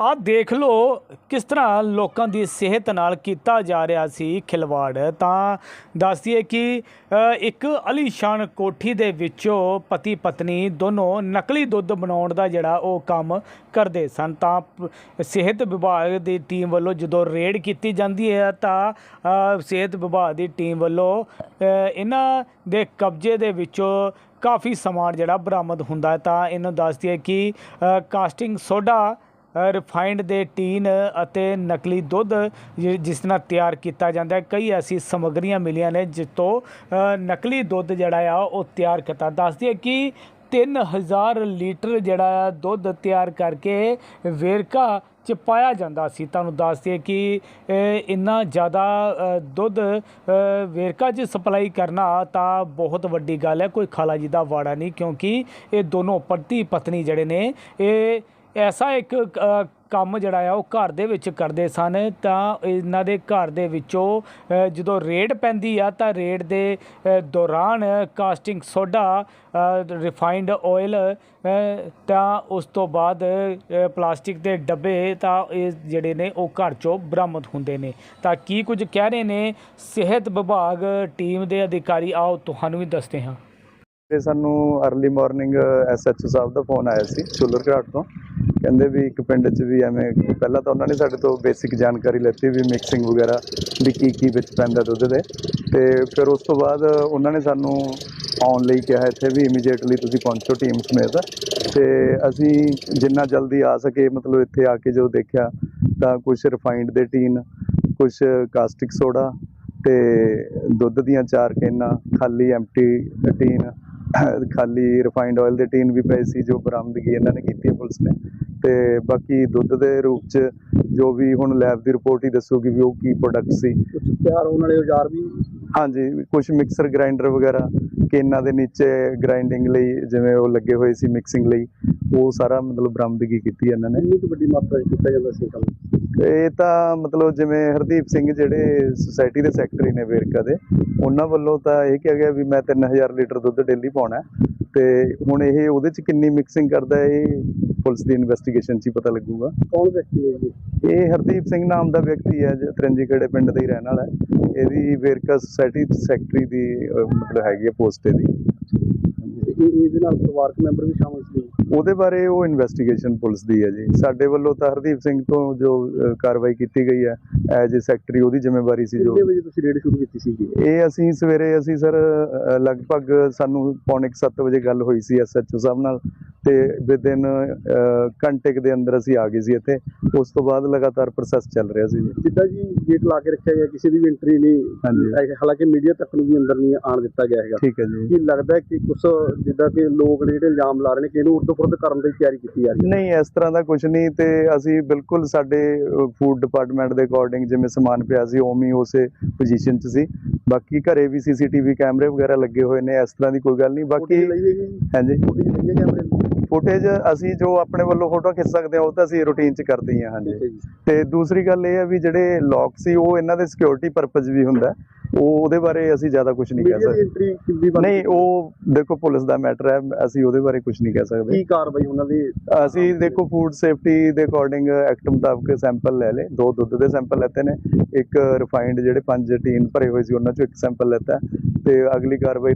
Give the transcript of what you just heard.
ਆਹ ਦੇਖ ਲਓ ਕਿਸ ਤਰ੍ਹਾਂ ਲੋਕਾਂ ਦੀ ਸਿਹਤ ਨਾਲ ਕੀਤਾ ਜਾ ਰਿਹਾ ਸੀ ਖਿਲਵਾੜ। ਤਾਂ ਦੱਸਦੀਏ ਕਿ ਇੱਕ ਅਲੀਸ਼ਾਨ ਕੋਠੀ ਦੇ ਵਿੱਚੋਂ ਪਤੀ ਪਤਨੀ ਦੋਨੋਂ ਨਕਲੀ ਦੁੱਧ ਬਣਾਉਣ ਦਾ ਜਿਹੜਾ ਉਹ ਕੰਮ ਕਰਦੇ ਸਨ। ਤਾਂ ਪ- ਸਿਹਤ ਵਿਭਾਗ ਦੀ ਟੀਮ ਵੱਲੋਂ ਜਦੋਂ ਰੇਡ ਕੀਤੀ ਜਾਂਦੀ ਹੈ, ਤਾਂ ਸਿਹਤ ਵਿਭਾਗ ਦੀ ਟੀਮ ਵੱਲੋਂ ਇਹਨਾਂ ਦੇ ਕਬਜ਼ੇ ਦੇ ਵਿੱਚੋਂ ਕਾਫੀ ਸਮਾਨ ਜਿਹੜਾ ਬਰਾਮਦ ਹੁੰਦਾ ਤਾਂ ਇਹਨੂੰ ਦੱਸਦੀ ਹੈ ਕਿ ਕਾਸਟਿੰਗ ਸੋਡਾ ਰਿਫਾਈਨਡ ਦੇ ਟੀਨ ਅਤੇ ਨਕਲੀ ਦੁੱਧ ਜਿ- ਜਿਸ ਨਾਲ ਤਿਆਰ ਕੀਤਾ ਜਾਂਦਾ ਹੈ। ਕਈ ਐਸੀ ਸਮੱਗਰੀਆਂ ਮਿਲੀਆਂ ਨੇ ਜਿਸ ਤੋਂ ਨਕਲੀ ਦੁੱਧ ਜਿਹੜਾ ਆ, ਉਹ ਤਿਆਰ ਕੀਤਾ। ਦੱਸਦੀ ਹੈ ਕਿ 3000 ਲੀਟਰ ਜਿਹੜਾ ਆ ਦੁੱਧ ਤਿਆਰ ਕਰਕੇ ਵੇਰਕਾ ਚ ਪਾਇਆ ਜਾਂਦਾ ਸੀ। ਤੁਹਾਨੂੰ ਦੱਸ ਦਈਏ ਕਿ ਇੰਨਾ ਜ਼ਿਆਦਾ ਦੁੱਧ ਵੇਰਕਾ 'ਚ ਸਪਲਾਈ ਕਰਨਾ ਤਾਂ ਬਹੁਤ ਵੱਡੀ ਗੱਲ ਹੈ। ਕੋਈ ਖਾਲਾ ਜੀ ਦਾ ਵਾੜਾ ਨਹੀਂ, ਕਿਉਂਕਿ ਇਹ ਦੋਨੋਂ ਪਤੀ ਪਤਨੀ ਜਿਹੜੇ ਨੇ, ਇਹ ਐਸਾ ਇੱਕ ਕੰਮ ਜਿਹੜਾ ਆ, ਉਹ ਘਰ ਦੇ ਵਿੱਚ ਕਰਦੇ ਸਨ। ਤਾਂ ਇਹਨਾਂ ਦੇ ਘਰ ਦੇ ਵਿੱਚੋਂ ਜਦੋਂ ਰੇਡ ਪੈਂਦੀ ਆ, ਤਾਂ ਰੇਡ ਦੇ ਦੌਰਾਨ ਕਾਸਟਿੰਗ ਸੋਡਾ ਰਿਫਾਈਨਡ ਆਇਲ ਤਾਂ ਉਸ ਤੋਂ ਬਾਅਦ ਪਲਾਸਟਿਕ ਦੇ ਡੱਬੇ ਤਾਂ ਇਹ ਜਿਹੜੇ ਨੇ, ਉਹ ਘਰ ਚੋਂ ਬਰਾਮਦ ਹੁੰਦੇ ਨੇ। ਤਾਂ ਕੀ ਕੁਝ ਕਹਿ ਰਹੇ ਨੇ? ਸਿਹਤ ਵਿਭਾਗ ਟੀਮ ਦੇ ਅਧਿਕਾਰੀ, ਆਓ ਤੁਹਾਨੂੰ ਵੀ ਦੱਸਦੇ ਹਾਂ। ਤੇ ਸਾਨੂੰ early morning S H O sahib ਦਾ ਫੋਨ ਆਇਆ ਸੀ ਚੁੱਲਰ ਤੋਂ। ਕਹਿੰਦੇ ਵੀ ਇੱਕ ਪਿੰਡ 'ਚ ਵੀ ਐਵੇਂ, ਪਹਿਲਾਂ ਤਾਂ ਉਹਨਾਂ ਨੇ ਸਾਡੇ ਤੋਂ ਬੇਸਿਕ ਜਾਣਕਾਰੀ ਲੈਤੀ ਵੀ ਮਿਕਸਿੰਗ ਵਗੈਰਾ ਵੀ ਕੀ ਕੀ ਵਿੱਚ ਪੈਂਦਾ ਦੁੱਧ ਦੇ। ਤੇ ਫਿਰ ਉਸ ਤੋਂ ਬਾਅਦ ਉਹਨਾਂ ਨੇ ਸਾਨੂੰ ਆਉਣ ਲਈ ਕਿਹਾ ਇੱਥੇ ਵੀ ਇਮੀਡੀਏਟਲੀ ਤੁਸੀਂ ਪਹੁੰਚੋ ਟੀਮ ਸਮੇਤ। ਤੇ ਅਸੀਂ ਜਿੰਨਾ ਜਲਦੀ ਆ ਸਕੇ, ਮਤਲਬ ਇੱਥੇ ਆ ਕੇ ਜੋ ਦੇਖਿਆ ਤਾਂ ਕੁਝ ਰਿਫਾਈਨਡ ਦੇ ਟੀਨ ਕੁਝ ਕਾਸਟਿਕ ਸੋਡਾ ਤੇ ਦੁੱਧ ਦੀਆਂ ਚਾਰ ਕੇਨਾਂ, ਖਾਲੀ ਐਮਟੀ ਟੀਨ, ਖਾਲੀ ਰਿਫਾਈਨਡ ਆਇਲ ਦੇ ਟੀਨ ਵੀ ਪਏ ਸੀ ਜੋ ਬਰਾਮਦਗੀ ਇਹਨਾਂ ਨੇ ਕੀਤੀ ਪੁਲਿਸ ਨੇ। ਤੇ ਬਾਕੀ ਦੁੱਧ ਦੇ ਰੂਪ ਚ ਜੋ ਵੀ ਹੁਣ ਲੈਬ ਦੀ ਰਿਪੋਰਟ ਹੀ ਦੱਸੂਗੀ ਵੀ ਉਹ ਕੀ ਪ੍ਰੋਡਕਟ ਸੀ। ਕੁਝ ਤਿਆਰ ਹੋਣ ਵਾਲੇ ਔਜ਼ਾਰ ਵੀ ਹਾਂਜੀ ਕੁਝ ਮਿਕਸਰ ਗ੍ਰਾਈਂਡਰ ਵਗੈਰਾ ਕੇਨਾਂ ਦੇ ਨੀਚੇ ਗ੍ਰਾਈਂਡਿੰਗ ਲਈ ਜਿਵੇਂ ਉਹ ਲੱਗੇ ਹੋਏ ਸੀ ਮਿਕਸਿੰਗ ਲਈ ਉਹ ਸਾਰਾ ਮਤਲਬ ਬਰਾਮਦਗੀ ਕੀਤੀ ਇਹਨਾਂ ਨੇ। ਕੁ ਵੱਡੀ ਮਾਤਰਾ 'ਚ ਕੀਤਾ ਜਾਂਦਾ ਸੀ ਕੰਮ? ਇਹ ਤਾਂ ਮਤਲਬ ਜਿਵੇਂ ਹਰਦੀਪ ਸਿੰਘ ਜਿਹੜੇ ਸੁਸਾਇਟੀ ਦੇ ਸੈਕਟਰੀ ਨੇ ਵੇਰਕਾ ਦੇ ਉਹਨਾਂ ਵੱਲੋਂ ਤਾਂ ਇਹ ਕਿਹਾ ਗਿਆ ਵੀ ਮੈਂ 3000 ਲੀਟਰ ਦੁੱਧ ਡੇਲੀ ਪਾਉਣਾ ਹੈ ਤੇ ਹੁਣ ਇਹ ਉਹਦੇ ਚ ਕਿੰਨੀ ਮਿਕਸਿੰਗ ਕਰਦਾ ਹੈ ਇਹ ਪੁਲਿਸ ਦੀ ਇਨਵੈਸਟੀਗੇਸ਼ਨ 'ਚ ਹੀ ਪਤਾ ਲੱਗੂਗਾ। ਕੌਣ ਵਿਅਕਤੀ ਜੀ? ਇਹ ਹਰਦੀਪ ਸਿੰਘ ਨਾਮ ਦਾ ਵਿਅਕਤੀ ਹੈ ਜੋ ਤਰੰਜੀਖੇੜੇ ਪਿੰਡ ਦਾ ਹੀ ਰਹਿਣ ਵਾਲਾ ਹੈ। ਇਹਦੀ ਵੇਰਕਾ ਸੁਸਾਇਟੀ ਸੈਕਟਰੀ ਦੀ ਮਤਲਬ ਹੈਗੀ ਹੈ ਪੋਸਟ ਇਹਦੀ। ਇਹਦੇ ਨਾਲ ਪਰਿਵਾਰਕ ਮੈਂਬਰ ਵੀ ਸ਼ਾਮਲ ਸੀ। ਉਹਦੇ ਬਾਰੇ ਉਹ ਇਨਵੈਸਟੀਗੇਸ਼ਨ ਪੁਲਿਸ ਦੀ ਹੈ ਜੀ। ਸਾਡੇ ਵੱਲੋਂ ਤਾਂ ਹਰਦੀਪ ਸਿੰਘ ਤੋਂ ਜੋ ਕਾਰਵਾਈ ਕੀਤੀ ਗਈ ਹੈ ਐਜ ਸੈਕਟਰੀ ਉਹਦੀ ਜ਼ਿੰਮੇਵਾਰੀ ਸੀ ਜੋ। ਕਿੰਨੇ ਵਜੇ ਤੁਸੀਂ ਰੇਡ ਸ਼ੁਰੂ ਕੀਤੀ ਸੀ ਜੀ? ਇਹ ਅਸੀਂ ਸਵੇਰੇ ਅਸੀਂ ਸਰ ਲਗਭਗ ਸਾਨੂੰ ਪੌਣੇ 7 ਵਜੇ ਗੱਲ ਹੋਈ ਸੀ ਐਸਐਚਓ ਸਾਹਿਬ ਨਾਲ ਤੇ ਵਿਦਿਨ ਘੰਟੇ ਦੇ ਅੰਦਰ ਅਸੀਂ ਆ ਗਏ ਸੀ ਇੱਥੇ। ਉਸ ਤੋਂ ਬਾਅਦ ਲਗਾਤਾਰ ਪ੍ਰੋਸੈਸ ਚੱਲ ਰਿਹਾ ਸੀ। ਜੀ ਜਿੱਦਾਂ ਜੀ ਗੇਟ ਲਾ ਕੇ ਰੱਖਿਆ ਗਿਆ ਕਿਸੇ ਦੀ ਵੀ ਐਂਟਰੀ ਨਹੀਂ। ਹਾਲਾਂਕਿ ਮੀਡੀਆ ਤੱਕ ਨੂੰ ਵੀ ਅੰਦਰ ਨਹੀਂ ਆਣ ਦਿੱਤਾ ਗਿਆ ਹੈਗਾ। ਠੀਕ ਹੈ ਜੀ। ਕੀ ਲੱਗਦਾ ਕਿ ਕੁਝ ਜਿੱਦਾਂ ਕਿ ਲੋਕ ਜਿਹੜੇ ਇਲਜ਼ਾਮ ਲਾ ਰਹੇ ਨੇ ਕਿ ਇਹਨੂੰ ਉਰਦੂ ਫੁਰਦ ਕਰਨ ਦੀ ਤਿਆਰੀ ਕੀਤੀ ਜਾ ਰਹੀ ਹੈ? ਨਹੀਂ ਇਸ ਤਰ੍ਹਾਂ ਦਾ ਕੁਝ ਨਹੀਂ ਤੇ ਅਸੀਂ ਬਿਲਕੁਲ ਸਾਡੇ ਫੂਡ ਡਿਪਾਰਟਮੈਂਟ ਦੇ ਅਕੋਰਡਿੰਗ ਜਿਵੇਂ ਸਮਾਨ ਪਿਆ ਸੀ ਉਵੇਂ ਹੀ ਉਸੇ ਪੋਜੀਸ਼ਨ 'ਚ ਸੀ। ਬਾਕੀ ਘਰੇ ਵੀ ਸੀਸੀਟੀਵੀ ਕੈਮਰੇ ਵਗੈਰਾ ਲੱਗੇ ਹੋਏ ਨੇ ਇਸ ਤਰ੍ਹਾਂ ਦੀ ਕੋਈ ਗੱਲ ਨਹੀਂ। ਬਾਕੀ ਹਾਂਜੀ। ਫੁਟੇਜ ਅਸੀਂ ਜੋ ਆਪਣੇ ਵੱਲੋਂ ਫੋਟੋ ਖਿੱਚ ਸਕਦੇ ਹਾਂ ਉਹ ਤਾਂ ਅਸੀਂ ਰੂਟੀਨ 'ਚ ਕਰਦੇ ਹੀ ਹਾਂਜੀ। ਤੇ ਦੂਸਰੀ ਗੱਲ ਇਹ ਹੈ ਵੀ ਜਿਹੜੇ ਲੌਕ ਸੀ ਉਹ ਇਹਨਾਂ ਦੇ ਸਿਕਿਉਰਿਟੀ ਪਰਪਸ ਵੀ ਹੁੰਦਾ। ਉਹ ਉਹਦੇ ਬਾਰੇ ਅਸੀਂ ਜ਼ਿਆਦਾ ਕੁਝ ਨਹੀਂ ਕਹਿ ਸਕਦੇ। ਨਹੀਂ ਉਹ ਦੇਖੋ ਪੁਲਿਸ ਦਾ ਮੈਟਰ ਹੈ ਅਸੀਂ ਉਹਦੇ ਬਾਰੇ ਕੁਝ ਨਹੀਂ ਕਹਿ ਸਕਦੇ। ਕੀ ਕਾਰਵਾਈ ਉਹਨਾਂ ਦੀ? ਅਸੀਂ ਦੇਖੋ ਫੂਡ ਸੇਫਟੀ ਦੇ ਅਕੋਰਡਿੰਗ ਐਕਟ ਮੁਤਾਬਕ ਸੈਂਪਲ ਲੈ ਲਏ। ਦੋ ਦੁੱਧ ਦੇ ਸੈਂਪਲ ਲੈਤੇ ਨੇ। ਇੱਕ ਰਿਫਾਈਨਡ ਜਿਹੜੇ ਪੰਜ ਟੀਨ ਭਰੇ ਹੋਏ ਸੀ ਉਹਨਾਂ ਚੋਂ ਇੱਕ ਸੈਂਪਲ ਲੈਤਾ। ਤੇ ਅਗਲੀ ਕਾਰਵਾਈ